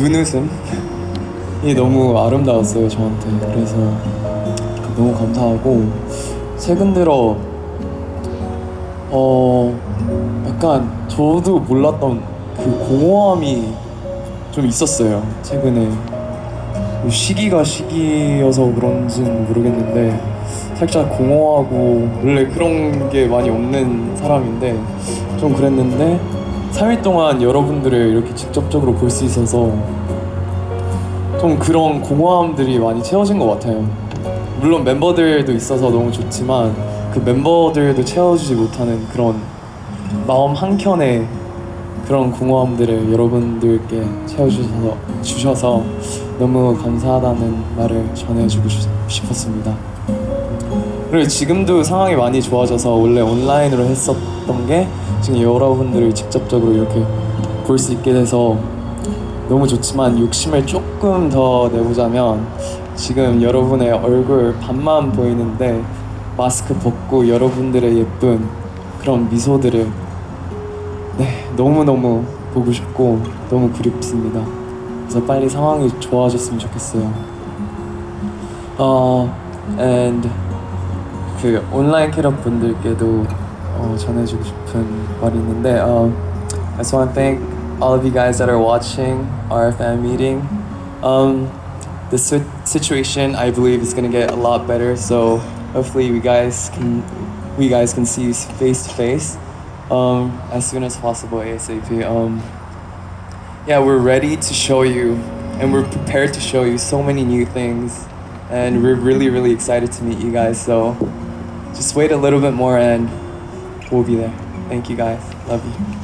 눈웃음이 너무 아름다웠어요 저한테. 그래서 너무 감사하고 최근 들어 어 약간 저도 몰랐던 그 공허함이 좀 있었어요 최근에. 시기가 시기여서 그런지는 모르겠는데 살짝 공허하고 원래 그런 게 많이 없는 사람인데 좀 그랬는데 3일 동안 여러분들을 이렇게 직접적으로 볼 수 있어서 좀 그런 공허함들이 많이 채워진 것 같아요. 물론 멤버들도 있어서 너무 좋지만 그 멤버들도 채워주지 못하는 그런 마음 한켠에 그런 공허함들을 여러분들께 채워주셔서 주셔서 너무 감사하다는 말을 전해주고 싶- 싶었습니다. 그리고 지금도 상황이 많이 좋아져서 원래 온라인으로 했었던 게 지금 여러분들을 직접적으로 이렇게 볼 수 있게 돼서 너무 좋지만 욕심을 조금 더 내보자면 지금 여러분의 얼굴 반만 보이는데 마스크 벗고 여러분들의 예쁜 그런 미소들을 네 너무너무 보고 싶고 너무 그립습니다. 그래서 빨리 상황이 좋아졌으면 좋겠어요. 어, and 그 온라인 캐럿 분들께도 어, 전해주고 싶은 말이 있는데 um, I just want to thank all of you guys that are watching our fan meeting. Um, the si- situation I believe is gonna get a lot better, so hopefully we guys can we guys can see you face to face um, as soon as possible ASAP. Um, yeah, we're ready to show you, and we're prepared to show you so many new things, and we're really really excited to meet you guys. So just wait a little bit more and we'll be there. Thank you guys. Love you.